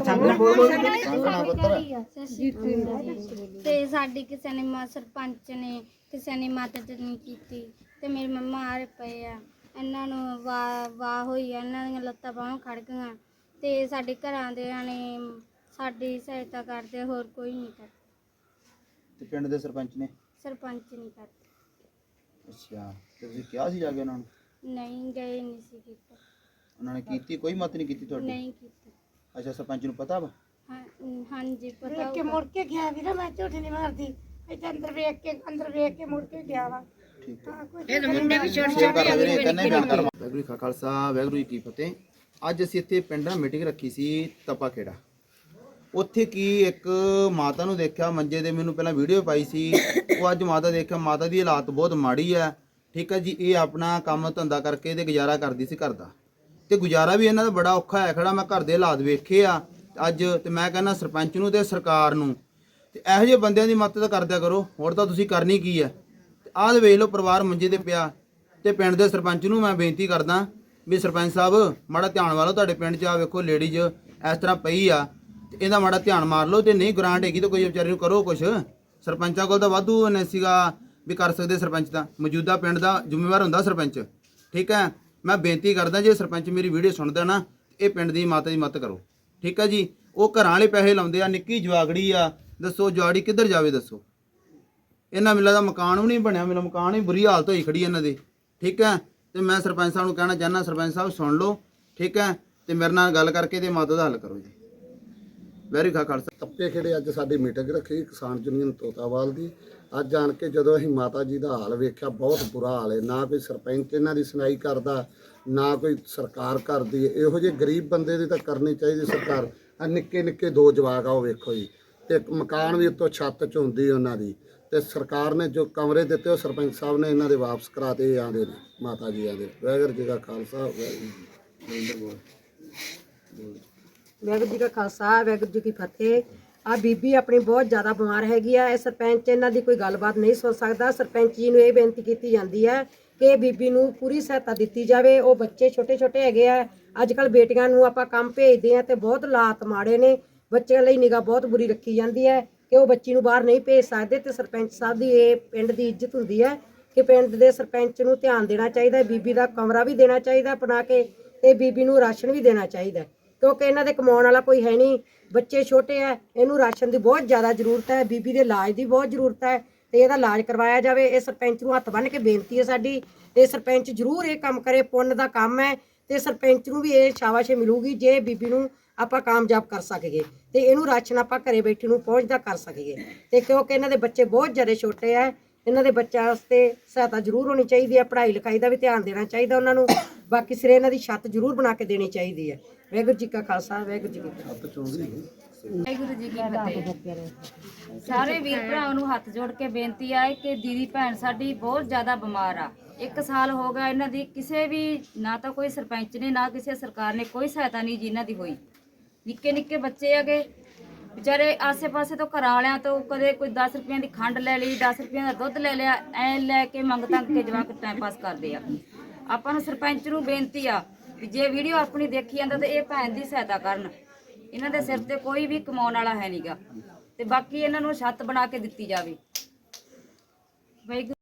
ਸਾਹਮਣਾ ਤੇ ਸਾਡੀ ਕਿਸੇ ਨੇ ਮਾ ਸਰਪੰਚ ਨੇ ਕਿਸੇ ਨੇ ਮਦਦ ਨਹੀਂ ਕੀਤੀ। ਤੇ ਮੇਰੇ ਮੰਮਾ ਆ ਪਏ ਆ। ਇਹਨਾਂ ਨੂੰ ਵਾਹ ਵਾਹ ਹੋਈ ਆ। ਇਹਨਾਂ ਦੀਆਂ ਲੱਤਾਂ ਬਾਹਾਂ ਖੜ ਗਈਆਂ। ਤੇ ਸਾਡੇ ਘਰਾਂ ਦੇ ਨੇ ਸਾਡੀ ਸਹਾਇਤਾ ਕਰਦੇ ਹੋਰ ਕੋਈ ਨਹੀਂ ਕਰਦਾ ਤੇ ਪਿੰਡ ਦੇ ਸਰਪੰਚ ਨੇ? ਸਰਪੰਚ ਨਹੀਂ ਕਰਦਾ ਅੱਛਾ ਤੇ ਤੁਸੀਂ ਕਿਹਾ ਸੀ ਜਾ ਕੇ ਉਹਨਾਂ ਨੂੰ? ਨਹੀਂ ਗਏ ਨਹੀਂ ਸੀ ਕੀਤਾ। ਉਹਨਾਂ ਨੇ ਕੀਤੀ? ਕੋਈ ਮਤ ਨਹੀਂ ਕੀਤੀ ਤੁਹਾਡੀ? ਨਹੀਂ ਕੀਤਾ। ਅੱਛਾ ਸਰਪੰਚ ਨੂੰ ਪਤਾ ਵਾ? ਹਾਂ ਹਾਂਜੀ ਪਤਾ ਵੇਖ ਕੇ ਹੋਊਗਾ। ਮੁੜ ਕੇ ਗਿਆ ਵੀਰਾ ਮੈਂ ਝੂਠ ਨਹੀਂ ਮਾਰਦੀ। ਇੱਥੇ ਅੰਦਰ ਵੇਖ ਕੇ ਅੰਦਰ ਵੇਖ ਕੇ ਮੁੜ ਕੇ ਗਿਆ ਵਾ। ਠੀਕ ਹਾਂ। ਕੋਈ ਸੇਵ ਕਰ ਵੀਰੇ ਕੰਨੇ ਬਿਆਨ ਕਰ ਵੈਗਰੂ ਜੀ ਕਾ ਖਾਲਸਾ ਵੈਗਰੂ ਜੀ ਕੀ ਫਤਿਹ। ਅੱਜ ਅਸੀਂ ਇੱਥੇ ਪਿੰਡ ਨਾਲ ਮੀਟਿੰਗ ਰੱਖੀ ਸੀ ਤਪਾ ਖੇੜਾ ਉੱਥੇ ਕੀ ਇੱਕ ਮਾਤਾ ਨੂੰ ਦੇਖਿਆ ਮੰਜੇ ਦੇ ਮੈਨੂੰ ਪਹਿਲਾਂ ਵੀਡੀਓ ਪਾਈ ਸੀ। ਉਹ ਅੱਜ ਮਾਤਾ ਦੇਖਿਆ ਮਾਤਾ ਦੀ ਹਾਲਾਤ ਬਹੁਤ ਮਾੜੀ ਹੈ ਠੀਕ ਹੈ ਜੀ ਇਹ ਆਪਣਾ ਕੰਮ ਧੰਦਾ ਕਰਕੇ ਤੇ ਗੁਜ਼ਾਰਾ ਕਰਦੀ ਸੀ ਘਰ ਦਾ। ਤੇ ਗੁਜ਼ਾਰਾ ਵੀ ਇਹਨਾਂ ਦਾ ਬੜਾ ਔਖਾ ਹੈ। ਖੜਾ ਮੈਂ ਘਰ ਦੇ ਹਾਲਾਤ ਵੇਖੇ ਆ। ਅੱਜ ਤੇ ਮੈਂ ਕਹਿੰਦਾ ਸਰਪੰਚ ਨੂੰ ਤੇ ਸਰਕਾਰ ਨੂੰ। ਤੇ ਇਹੋ ਜਿਹੇ ਬੰਦਿਆਂ ਦੀ ਮਦਦ ਕਰਦਿਆ ਕਰੋ ਹੋਰ ਤਾਂ ਤੁਸੀਂ ਕਰਨੀ ਕੀ ਹੈ? ਤੇ ਆਹ ਦੇ ਵੇਖ ਲਓ ਪਰਿਵਾਰ ਮੰਜੇ ਤੇ ਪਿਆ। ਤੇ ਪਿੰਡ ਦੇ ਸਰਪੰਚ ਨੂੰ ਮੈਂ ਬੇਨਤੀ ਕਰਦਾ ਵੀ ਸਰਪੰਚ ਸਾਹਿਬ, ਮਾੜਾ ਧਿਆਨ ਵਾਲੋ ਤੁਹਾਡੇ ਪਿੰਡ 'ਚ ਆ ਵੇਖੋ ਲੇਡੀਜ਼ ਇਸ ਤਰ੍ਹਾਂ ਪਈ ਆ। ਤੇ ਇਹਦਾ ਮਾੜਾ ਧਿਆਨ ਮਾਰ ਲਓ ਤੇ ਨਹੀਂ ਗ੍ਰਾਂਟ ਹੈਗੀ ਤਾਂ ਕੋਈ ਵਿਚਾਰੀ ਨੂੰ ਕਰੋ ਕੁਛ। ਸਰਪੰਚਾਂ ਕੋਲ ਤਾਂ ਵਾਧੂ ਨੇ ਸੀਗਾ ਵੀ ਕਰ ਸਕਦੇ ਸਰਪੰਚ ਦਾ ਮੌਜੂਦਾ ਪਿੰਡ ਦਾ ਜ਼ਿੰਮੇਵਾਰ ਹੁੰਦਾ ਸਰਪੰਚ। ਠੀਕ ਹੈ? ਮੈਂ ਬੇਨਤੀ ਕਰਦਾ ਜੇ ਸਰਪੰਚ ਮੇਰੀ ਵੀਡੀਓ ਸੁਣਦਾ ਨਾ, ਇਹ ਪਿੰਡ ਦੀ ਮਾਤਾ ਦੀ ਮਦਦ ਕਰੋ। ਠੀਕ ਹੈ ਜੀ? ਉਹ ਘਰਾਂ ਵਾਲੇ ਪੈਸੇ ਲਾਉਂਦੇ ਆ, ਨਿੱਕੀ ਜਵਾਗੜੀ ਆ, ਦੱਸੋ ਜਵਾੜੀ ਕਿੱਧਰ ਜਾਵੇ ਦੱਸੋ। ਇਹਨਾਂ ਮਿਲਾਂ ਦਾ ਮਕਾਨ ਵੀ ਨਹੀਂ ਬਣਿਆ ਮੇਰਾ ਮਕਾਨ ਹੀ ਬੁਰੀ ਹਾਲਤ ਹੋਈ ਖੜੀ ਇਹਨਾਂ ਦੀ। ਠੀਕ ਹੈ ਤੇ ਮੈਂ ਸਰਪੰਚ ਸਾਹਿਬ ਨੂੰ ਕਹਿਣਾ ਚਾਹੁੰਦਾ, ਸਰਪੰਚ ਸਾਹਿਬ ਸੁਣ ਲਓ। ਠੀਕ ਹੈ ਤੇ ਮੇਰੇ ਨਾਲ ਗੱਲ ਕਰਕੇ ਤੇ ਮਾਤਾ ਦਾ ਹੱਲ ਕਰੋ ਜੀ। ਵੈਰੀ ਖਾ ਖਾਲਸਾ ਤੱਪੇ ਖੇੜੇ ਅੱਜ ਸਾਡੀ ਮੀਟਿੰਗ ਰੱਖੀ ਕਿਸਾਨ ਯੂਨੀਅਨ ਤੋਤਾਵਾਲ ਦੀ। ਅੱਜ ਆਣ ਕੇ ਜਦੋਂ ਅਸੀਂ ਮਾਤਾ ਜੀ ਦਾ ਹਾਲ ਵੇਖਿਆ, ਬਹੁਤ ਬੁਰਾ ਹਾਲ ਹੈ। ਨਾ ਕੋਈ ਸਰਪੰਚ ਇਹਨਾਂ ਦੀ ਸੁਣਾਈ ਕਰਦਾ, ਨਾ ਕੋਈ ਸਰਕਾਰ ਕਰਦੀ ਹੈ। ਇਹੋ ਜਿਹੇ ਗਰੀਬ ਬੰਦੇ ਦੀ ਤਾਂ ਕਰਨੀ ਚਾਹੀਦੀ ਸਰਕਾਰ। ਆ ਨਿੱਕੇ ਨਿੱਕੇ ਦੋ ਜਵਾਕ ਆ, ਉਹ ਵੇਖੋ ਜੀ। ਤੇ ਇੱਕ ਮਕਾਨ ਵੀ ਉੱਤੋਂ ਛੱਤ ਚ ਹੁੰਦੀ ਉਹਨਾਂ ਦੀ। ਤੇ ਸਰਕਾਰ ਨੇ ਜੋ ਕਮਰੇ ਦਿੱਤੇ, ਉਹ ਸਰਪੰਚ ਸਾਹਿਬ ਨੇ ਇਹਨਾਂ ਦੇ ਵਾਪਸ ਕਰਾਤੇ, ਇਹ ਆਂਦੇ ਨੇ। ਮਾਤਾ ਜੀ ਆਂਦੇ ਵਾਹਿਗੁਰੂ ਜੀ ਦਾ ਖਾਲਸਾ, ਵਾਹਿਗੁਰੂ ਜੀ ਕੀ ਵਾਹਿਗੁਰੂ ਜੀ ਕਾ ਖਾਲਸਾ, ਵਾਹਿਗੁਰੂ ਜੀ ਕੀ ਫਤਿਹ। ਆ ਬੀਬੀ ਆਪਣੀ ਬਹੁਤ ਜ਼ਿਆਦਾ ਬਿਮਾਰ ਹੈਗੀ ਆ। ਇਹ ਸਰਪੰਚ ਇਹਨਾਂ ਦੀ ਕੋਈ ਗੱਲਬਾਤ ਨਹੀਂ ਸੁਣ ਸਕਦਾ। ਸਰਪੰਚ ਜੀ ਨੂੰ ਇਹ ਬੇਨਤੀ ਕੀਤੀ ਜਾਂਦੀ ਹੈ ਕਿ ਬੀਬੀ ਨੂੰ ਪੂਰੀ ਸਹਾਇਤਾ ਦਿੱਤੀ ਜਾਵੇ। ਉਹ ਬੱਚੇ ਛੋਟੇ ਛੋਟੇ ਹੈਗੇ ਆ। ਅੱਜ ਕੱਲ ਬੇਟੀਆਂ ਨੂੰ ਆਪਾਂ ਕੰਮ ਭੇਜਦੇ ਆ ਤੇ ਬਹੁਤ ਲਾਤ ਮਾੜੇ ਨੇ। ਬੱਚਿਆਂ ਲਈ ਨਿਗਾਹ ਬਹੁਤ ਬੁਰੀ ਰੱਖੀ ਜਾਂਦੀ ਹੈ ਕਿ ਉਹ ਬੱਚੀ ਨੂੰ ਬਾਹਰ ਨਹੀਂ ਭੇਜ ਸਕਦੇ ਤੇ ਸਰਪੰਚ ਸਾਹਿਬ ਦੀ ਇਹ ਪਿੰਡ ਦੀ ਇੱਜ਼ਤ ਹੁੰਦੀ ਹੈ ਕਿ ਪਿੰਡ ਦੇ ਸਰਪੰਚ ਨੂੰ ਧਿਆਨ ਦੇਣਾ ਚਾਹੀਦਾ, ਬੀਬੀ ਦਾ ਕਮਰਾ ਵੀ ਦੇਣਾ ਚਾਹੀਦਾ ਬਣਾ ਕੇ ਤੇ ਬੀਬੀ ਨੂੰ ਰਾਸ਼ਨ ਵੀ ਦੇਣਾ ਚਾਹੀਦਾ। ਕਿਉਂਕਿ ਇਹਨਾਂ ਦੇ ਕਮਾਉਣ ਵਾਲਾ ਕੋਈ ਹੈ ਨਹੀਂ, ਬੱਚੇ ਛੋਟੇ ਆ, ਇਹਨੂੰ ਰਾਸ਼ਨ ਦੀ ਬਹੁਤ ਜ਼ਿਆਦਾ ਜ਼ਰੂਰਤ ਹੈ, ਬੀਬੀ ਦੇ ਇਲਾਜ ਦੀ ਬਹੁਤ ਜ਼ਰੂਰਤ ਹੈ ਤੇ ਇਹਦਾ ਇਲਾਜ ਕਰਵਾਇਆ ਜਾਵੇ, ਇਹ ਸਰਪੰਚ ਨੂੰ ਹੱਥ ਬੰਨ੍ਹ ਕੇ ਬੇਨਤੀ ਹੈ ਸਾਡੀ ਇਹ ਸਰਪੰਚ ਜ਼ਰੂਰ ਇਹ ਕੰਮ ਕਰੇ, ਪੁੰਨ ਦਾ ਕੰਮ ਹੈ ਤੇ ਸਰਪੰਚ ਨੂੰ ਵੀ ਇਹ ਸ਼ਾਬਾਸ਼ ਮਿਲੂਗੀ ਜੇ ਬੀਬੀ ਨੂੰ ਆਪਾਂ ਕਾਮਯਾਬ ਕਰ ਸਕੀਏ ਤੇ ਇਹਨੂੰ ਰਾਸ਼ਨ ਆਪਾਂ ਘਰੇ ਬੈਠੇ ਨੂੰ ਪਹੁੰਚਦਾ ਕਰ ਸਕੀਏ ਤੇ ਕਿਉਂਕਿ ਇਹਨਾਂ ਦੇ ਬੱਚੇ ਬਹੁਤ ਜ਼ਿਆਦਾ ਛੋਟੇ ਆ ਇਹਨਾਂ ਦੇ ਬੱਚਿਆਂ ਵਾਸਤੇ ਸਹਾਇਤਾ ਜ਼ਰੂਰ ਹੋਣੀ ਚਾਹੀਦੀ ਹੈ ਪੜ੍ਹਾਈ ਲਿਖਾਈ ਦਾ ਵੀ ਧਿਆਨ ਦੇਣਾ ਚਾਹੀਦਾ ਉਹਨਾਂ ਨੂੰ ਬਾਕੀ ਸਿਰੇ ਇਹਨਾਂ ਦੀ ਛੱਤ ਜ਼ਰੂਰ ਬਣਾ ਕੇ ਦੇਣੀ ਚਾਹੀਦੀ ਹੈ। ਵਾਹਿਗੁਰੂ ਜੀ ਕਾ ਖਾਲਸਾ ਵਾਹਿਗੁਰੂ ਜੀ ਕੀ ਫਤਿਹ। ਵਾਹਿਗੁਰੂ ਜੀ ਕੀ ਫਤਿਹ। ਸਾਰੇ ਵੀਰ ਭਰਾਵਾਂ ਨੂੰ ਹੱਥ ਜੋੜ ਕੇ ਬੇਨਤੀ ਹੈ ਕਿ ਦੀਦੀ ਭੈਣ ਸਾਡੀ ਬਹੁਤ ਜ਼ਿਆਦਾ ਬਿਮਾਰ ਆ। ਇੱਕ ਸਾਲ ਹੋ ਗਿਆ ਇਹਨਾਂ ਦੀ ਕਿਸੇ ਵੀ ਨਾ ਤਾਂ ਕੋਈ ਸਰਪੰਚ ਨੇ ਨਾ ਕਿਸੇ ਸਰਕਾਰ ਨੇ ਕੋਈ ਸਹਾਇਤਾ ਨਹੀਂ ਜੀ ਇਹਨਾਂ ਦੀ ਹੋਈ। ਨਿੱਕੇ ਨਿੱਕੇ ਬੱਚੇ ਹੈਗੇ ਵਿਚਾਰੇ ਆਸੇ-ਪਾਸੇ ਤੋਂ ਘਰਾਂ ਵਾਲਿਆਂ ਤੋਂ ਕਦੇ ਕੋਈ 10 ਰੁਪਈਆਂ ਦੀ ਖੰਡ ਲੈ ਲਈ 10 ਰੁਪਈਆਂ ਦਾ ਦੁੱਧ ਲੈ ਲਿਆ, ਐ ਲੈ ਕੇ ਮੰਗ ਤੰਗ ਕੇ ਜਵਾਕ ਟਾਈਮ ਪਾਸ ਕਰਦੇ ਆ। ਆਪਾਂ ਨੂੰ ਸਰਪੰਚ ਨੂੰ ਬੇਨਤੀ ਆ ਵੀ ਜੇ ਵੀਡੀਓ ਆਪਣੀ ਦੇਖੀ ਜਾਂਦਾ ਤੇ ਇਹ ਭੈਣ ਦੀ ਸਹਾਇਤਾ ਕਰਨ। ਇਹਨਾਂ ਦੇ ਸਿਰ ਤੇ ਕੋਈ ਵੀ ਕਮਾਉਣ ਵਾਲਾ ਹੈ ਨਹੀਂਗਾ ਤੇ ਬਾਕੀ ਇਹਨਾਂ ਨੂੰ ਛੱਤ ਬਣਾ ਕੇ ਦਿੱਤੀ ਜਾਵੇ। ਵਾਹਿਗੁਰੂ।